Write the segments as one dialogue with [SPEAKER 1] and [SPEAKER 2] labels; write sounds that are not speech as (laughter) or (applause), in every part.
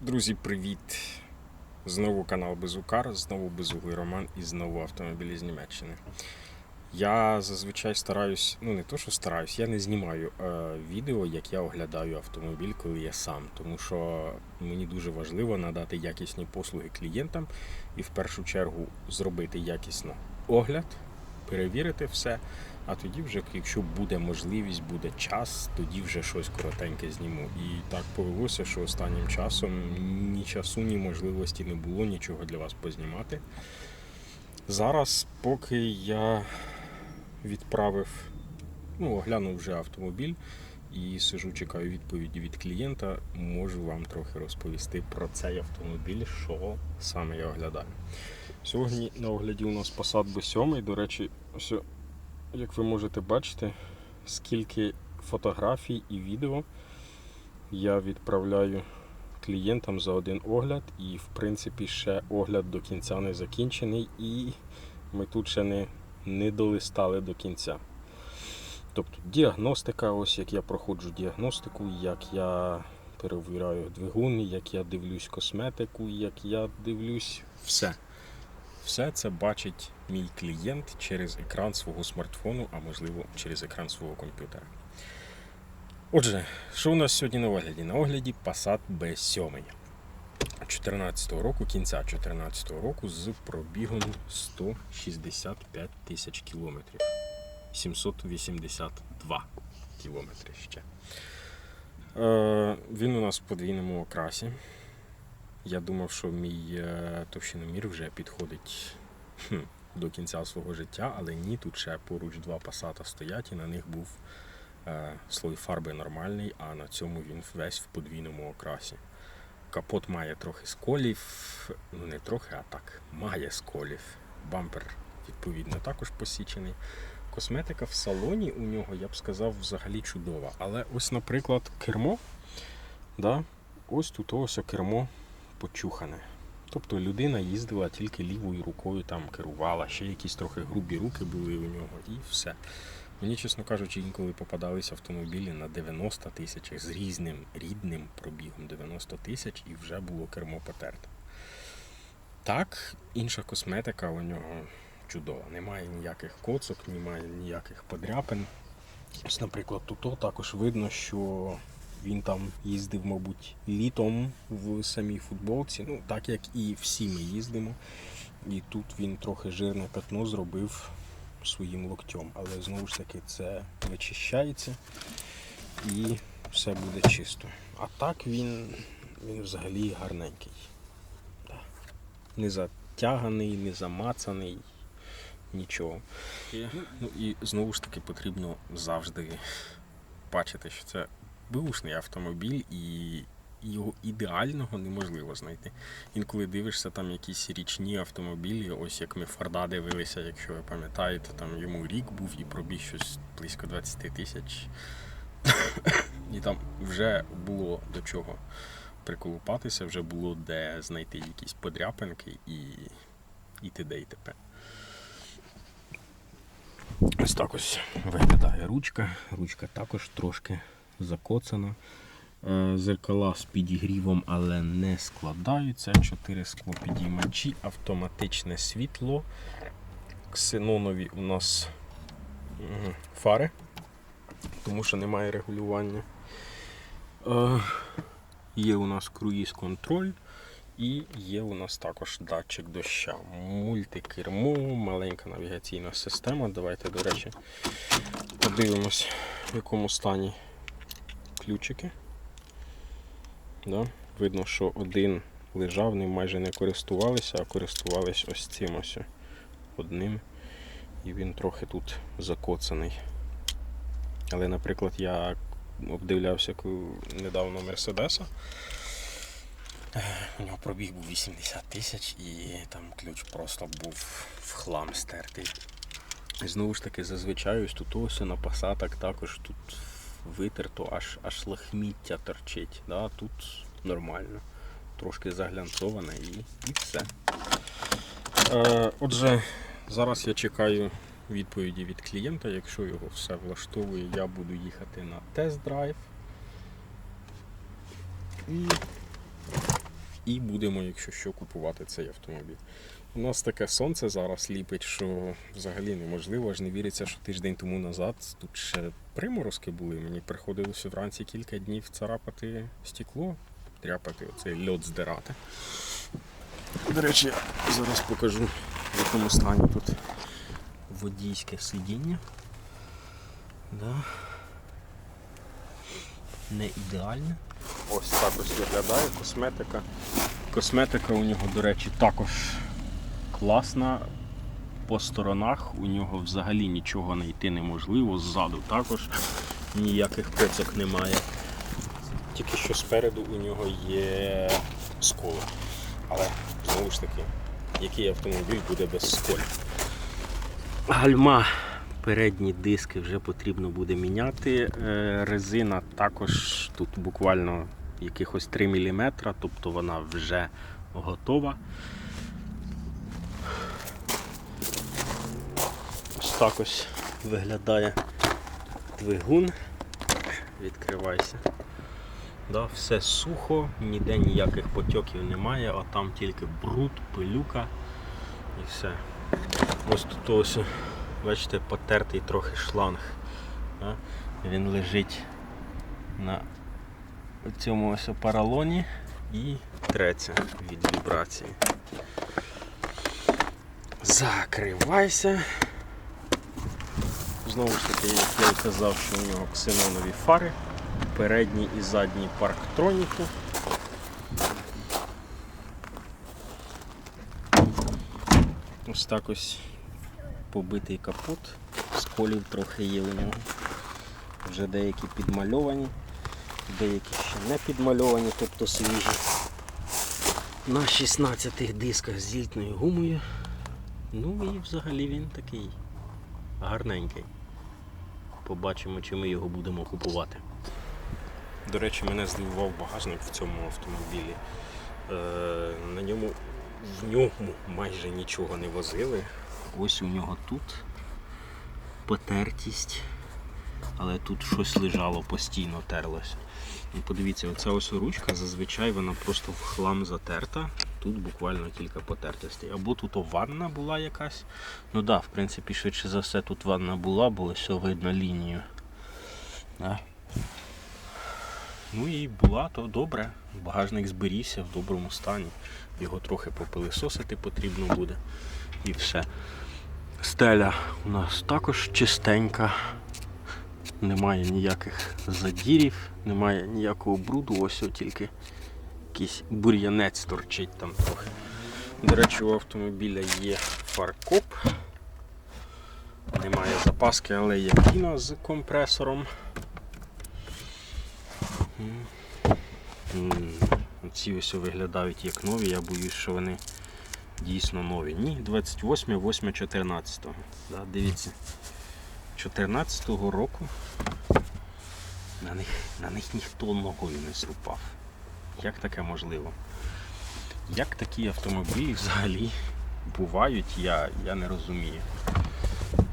[SPEAKER 1] Друзі, привіт! Знову канал Безукар, знову Безуглий Роман і знову автомобілі з Німеччини. Я зазвичай стараюсь, ну не то, що стараюсь, я не знімаю е, відео, як я оглядаю автомобіль, коли я сам. Тому що мені дуже важливо надати якісні послуги клієнтам і в першу чергу зробити якісно огляд, перевірити все. А тоді вже, якщо буде можливість, буде час, тоді вже щось коротеньке зніму. І так повелося, що останнім часом ні часу, ні можливості не було нічого для вас познімати. Зараз, поки я відправив, ну, оглянув вже автомобіль і сижу, чекаю відповіді від клієнта, можу вам трохи розповісти про цей автомобіль, що саме я оглядаю. Сьогодні на огляді у нас Passat B7, до речі, ось як ви можете бачити, скільки фотографій і відео я відправляю клієнтам за один огляд, і в принципі ще огляд до кінця не закінчений, і ми тут ще не, не долистали до кінця. Тобто діагностика, ось як я проходжу діагностику, як я перевіряю двигун, як я дивлюсь косметику, як я дивлюсь все. Все це бачить мій клієнт через екран свого смартфону, а можливо через екран свого комп'ютера. Отже, що у нас сьогодні на огляді? На огляді Passat B7 14 року, кінця 2014 року з пробігом 165 тисяч кілометрів. 782 кілометри ще. Е, він у нас в подвійному окрасі. Я думав, що мій е, товщиномір вже підходить хм, до кінця свого життя, але ні, тут ще поруч два пасата стоять, і на них був е, слой фарби нормальний, а на цьому він весь в подвійному окрасі. Капот має трохи сколів, ну не трохи, а так, має сколів. Бампер, відповідно, також посічений. Косметика в салоні у нього, я б сказав, взагалі чудова. Але ось, наприклад, кермо, да, ось тут ось кермо почухане. Тобто людина їздила тільки лівою рукою, там керувала, ще якісь трохи грубі руки були у нього, і все. Мені, чесно кажучи, інколи попадались автомобілі на 90 тисяч з різним рідним пробігом 90 тисяч і вже було кермо потерте. Так, інша косметика у нього чудова. Немає ніяких коцок, немає ніяких подряпин. Ось, наприклад, тут також видно, що він там їздив, мабуть, літом в самій футболці, ну так як і всі ми їздимо. І тут він трохи жирне пятно зробив своїм локтем. Але знову ж таки це вичищається і все буде чисто. А так він, він взагалі гарненький. Не затяганий, не замацаний, нічого. Ну і знову ж таки потрібно завжди бачити, що це бушний автомобіль і його ідеального неможливо знайти. Інколи дивишся там якісь річні автомобілі, ось як ми Форда дивилися, якщо ви пам'ятаєте, там йому рік був і пробіг щось близько 20 тисяч. (laughs) І там вже було до чого приколупатися, вже було де знайти якісь подряпинки і, і т.д. і т.п. Ось так ось виглядає ручка. Ручка також трошки закоцана. Е, Зеркала з підігрівом, але не складаються. Чотири склопідіймачі, автоматичне світло. Ксенонові у нас фари, тому що немає регулювання. Е, Є у нас круїз контроль. І є у нас також датчик доща, мультикермо, маленька навігаційна система. Давайте, до речі, подивимось, в якому стані ключики. Да? Видно, що один лежав, ним майже не користувалися, а користувалися ось цим ось одним. І він трохи тут закоцаний. Але, наприклад, я обдивлявся недавно Мерседеса. У нього пробіг був 80 тисяч і там ключ просто був в хлам стертий. І знову ж таки, зазвичай ось тут ось на пасатах також тут витерто, аж аж лахміття торчить. Да? Тут нормально. Трошки заглянцоване і, і все. Е, отже, зараз я чекаю відповіді від клієнта. Якщо його все влаштовує, я буду їхати на тест-драйв. І і будемо, якщо що, купувати цей автомобіль. У нас таке сонце зараз ліпить, що взагалі неможливо, аж не віриться, що тиждень тому назад тут ще приморозки були. Мені приходилося вранці кілька днів царапати стекло, тряпати, оцей льод здирати. До речі, зараз покажу, в якому стані тут водійське сидіння. Да. Не ідеальне. Ось так ось виглядає косметика. Косметика у нього, до речі, також класна. По сторонах у нього взагалі нічого знайти неможливо. Ззаду також ніяких поцок немає. Тільки що спереду у нього є сколи. Але знову ж таки, який автомобіль буде без сколів? Гальма. Передні диски вже потрібно буде міняти. Е, Резина також тут буквально якихось 3 мм, тобто вона вже готова. Ось так ось виглядає двигун. Відкривайся. Да, все сухо, ніде ніяких потьоків немає, а там тільки бруд, пилюка і все. Ось тут ось, бачите, потертий трохи шланг. Да? Він лежить на цьому ось паралоні і треться від вібрації. Закривайся. Знову ж таки, як я і казав, що у нього ксенонові фари, передні і задні парктроніки. Ось так ось побитий капот, сколів трохи є у нього. Вже деякі підмальовані, деякі ще не підмальовані, тобто свіжі. На 16 дисках з зільтною гумою. Ну і взагалі він такий гарненький. Побачимо, чи ми його будемо купувати. До речі, мене здивував багажник в цьому автомобілі. Е, на ньому в ньому майже нічого не возили. Ось у нього тут потертість, але тут щось лежало, постійно терлося. І подивіться, оця ось ручка зазвичай вона просто в хлам затерта. Тут буквально кілька потертостей. Або тут ванна була якась. Ну так, да, в принципі, швидше за все тут ванна була, бо все видно лінію. Да. Ну і була, то добре. Багажник зберігся в доброму стані. Його трохи попилисосити потрібно буде. І все. Стеля у нас також чистенька. Немає ніяких задірів, немає ніякого бруду, ось тільки якийсь бур'янець торчить там трохи. До речі, у автомобіля є фаркоп. Немає запаски, але є піна з компресором. Ці ось виглядають як нові, я боюсь, що вони дійсно нові. Ні, 28, 8, 14. Да, дивіться. 14-го року на них, на них ніхто ногою не ступав. Як таке можливо? Як такі автомобілі взагалі бувають, я, я не розумію.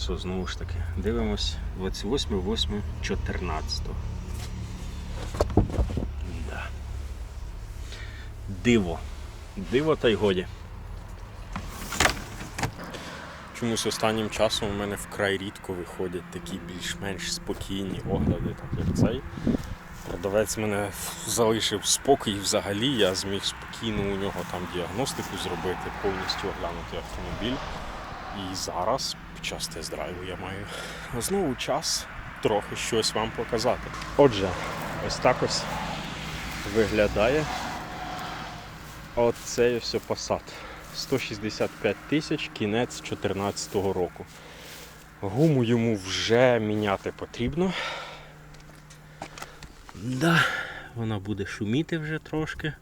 [SPEAKER 1] Що, знову ж таки, дивимось 28, 8, 14. Да. Диво. Диво та й годі. Чомусь останнім часом у мене вкрай рідко виходять такі більш-менш спокійні огляди, так як цей. Продавець мене залишив спокій взагалі, я зміг спокійно у нього там діагностику зробити, повністю оглянути автомобіль. І зараз, під час тест-драйву, я маю знову час трохи щось вам показати. Отже, ось так ось виглядає оцей ось Passat. 165 тисяч, кінець 2014 року. Гуму йому вже міняти потрібно. Да, вона буде шуміти вже трошки.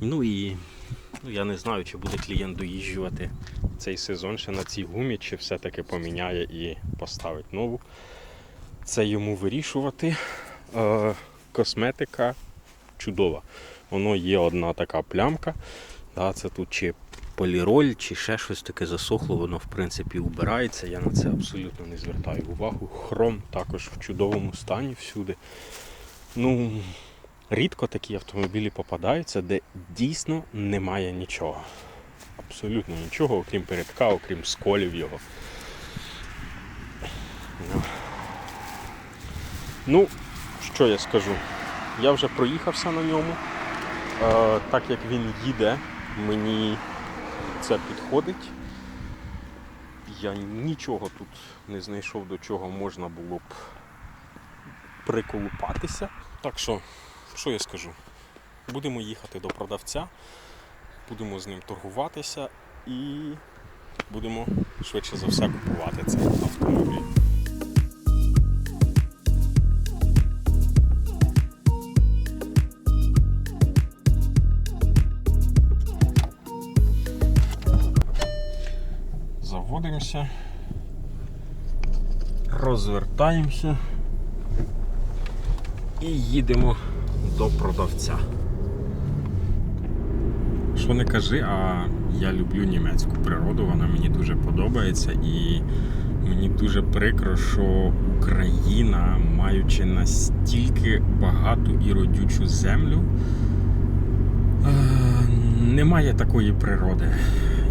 [SPEAKER 1] Ну і ну, я не знаю, чи буде клієнт доїжджувати цей сезон ще на цій гумі, чи все-таки поміняє і поставить нову. Це йому вирішувати. Е, косметика чудова. Воно є одна така плямка. Да, це тут чи поліроль, чи ще щось таке засохло, воно в принципі убирається. Я на це абсолютно не звертаю увагу. Хром також в чудовому стані всюди. Ну, Рідко такі автомобілі попадаються, де дійсно немає нічого. Абсолютно нічого, окрім передка, окрім сколів його. Ну. Ну, що я скажу? Я вже проїхався на ньому. Е, так як він їде, мені це підходить. Я нічого тут не знайшов, до чого можна було б приколупатися. Так що, що я скажу? Будемо їхати до продавця, будемо з ним торгуватися і будемо швидше за все купувати цей автомобіль. Заводимося, розвертаємося і їдемо до продавця. Що не кажи, а я люблю німецьку природу, вона мені дуже подобається і мені дуже прикро, що Україна, маючи настільки багату і родючу землю, е, немає такої природи.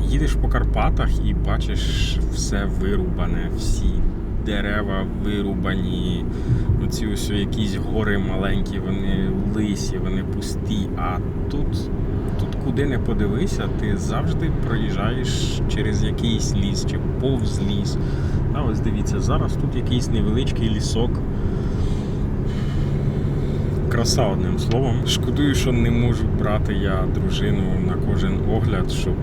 [SPEAKER 1] Їдеш по Карпатах і бачиш все вирубане, всі дерева вирубані, оці ось якісь гори маленькі, вони лисі, вони пусті. А тут, тут куди не подивися, ти завжди проїжджаєш через якийсь ліс чи повз ліс. А ось дивіться, зараз тут якийсь невеличкий лісок. Краса одним словом. Шкодую, що не можу брати я дружину на кожен огляд, щоб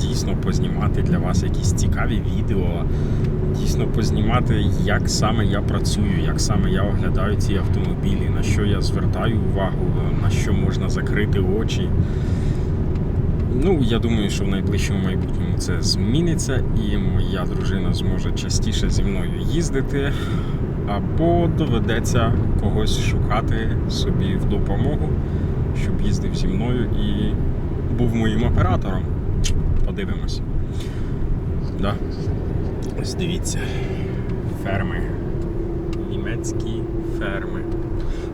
[SPEAKER 1] дійсно познімати для вас якісь цікаві відео, дійсно познімати, як саме я працюю, як саме я оглядаю ці автомобілі, на що я звертаю увагу, на що можна закрити очі. Ну, я думаю, що в найближчому майбутньому це зміниться, і моя дружина зможе частіше зі мною їздити, або доведеться когось шукати собі в допомогу, щоб їздив зі мною і був моїм оператором. Подивимось. Да. Ось дивіться. Ферми. Німецькі ферми.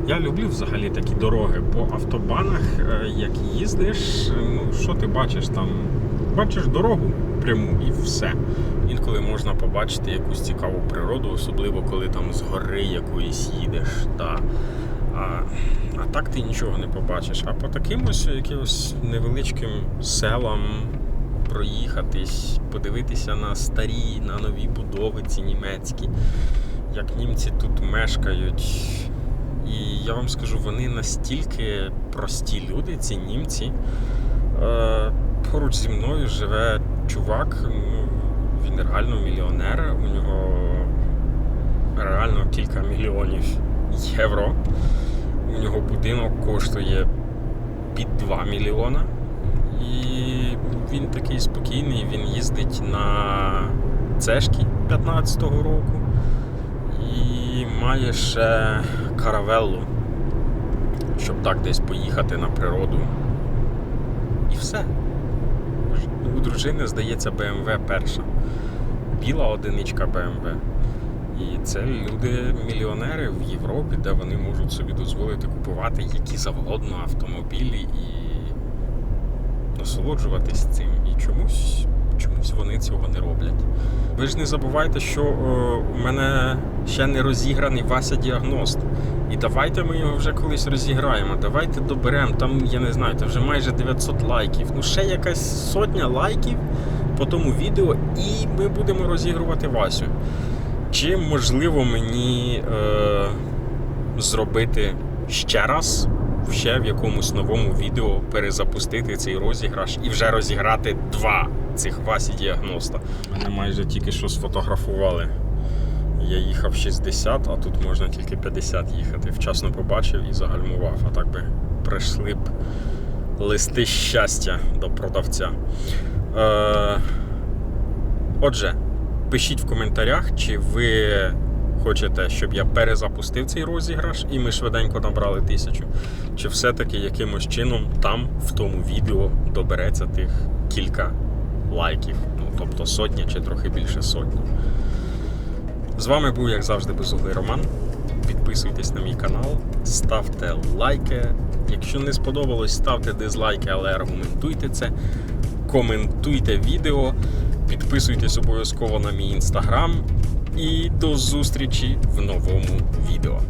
[SPEAKER 1] Я люблю взагалі такі дороги по автобанах, е, як їздиш, ну що ти бачиш там? Бачиш дорогу пряму і все. Інколи можна побачити якусь цікаву природу, особливо коли там з гори якоїсь їдеш. Та, а, а так ти нічого не побачиш. А по таким ось якимось невеличким селам проїхатись, подивитися на старі, на нові будови ці німецькі, як німці тут мешкають. І я вам скажу, вони настільки прості люди, ці німці. Е, Поруч зі мною живе чувак, ну, він реально мільйонер, у нього реально кілька мільйонів євро. У нього будинок коштує під 2 мільйона. Він такий спокійний, він їздить на цешки 15-го року і має ще каравеллу, щоб так десь поїхати на природу. І все. У дружини, здається, BMW перша. Біла одиничка BMW. І це люди-мільйонери в Європі, де вони можуть собі дозволити купувати які завгодно автомобілі і насолоджуватись цим. І чомусь чомусь вони цього не роблять. Ви ж не забувайте, що о, у мене ще не розіграний Вася Діагност. І давайте ми його вже колись розіграємо. Давайте доберемо. Там, я не знаю, вже майже 900 лайків. Ну, ще якась сотня лайків по тому відео, і ми будемо розігрувати Васю. Чи можливо мені е, зробити ще раз, ще в якомусь новому відео перезапустити цей розіграш і вже розіграти два цих Васі Діагноста. Мене майже тільки що сфотографували. Я їхав 60, а тут можна тільки 50 їхати. Вчасно побачив і загальмував. А так би прийшли б листи щастя до продавця. Е, Отже, пишіть в коментарях, чи ви хочете, щоб я перезапустив цей розіграш і ми швиденько набрали тисячу. Чи все-таки якимось чином там, в тому відео, добереться тих кілька лайків. Ну, тобто сотня чи трохи більше сотні. З вами був, як завжди, безуглий Роман. Підписуйтесь на мій канал, ставте лайки, Якщо не сподобалось, ставте дизлайки, але аргументуйте це. Коментуйте відео, підписуйтесь обов'язково на мій інстаграм. І до зустрічі в новому відео.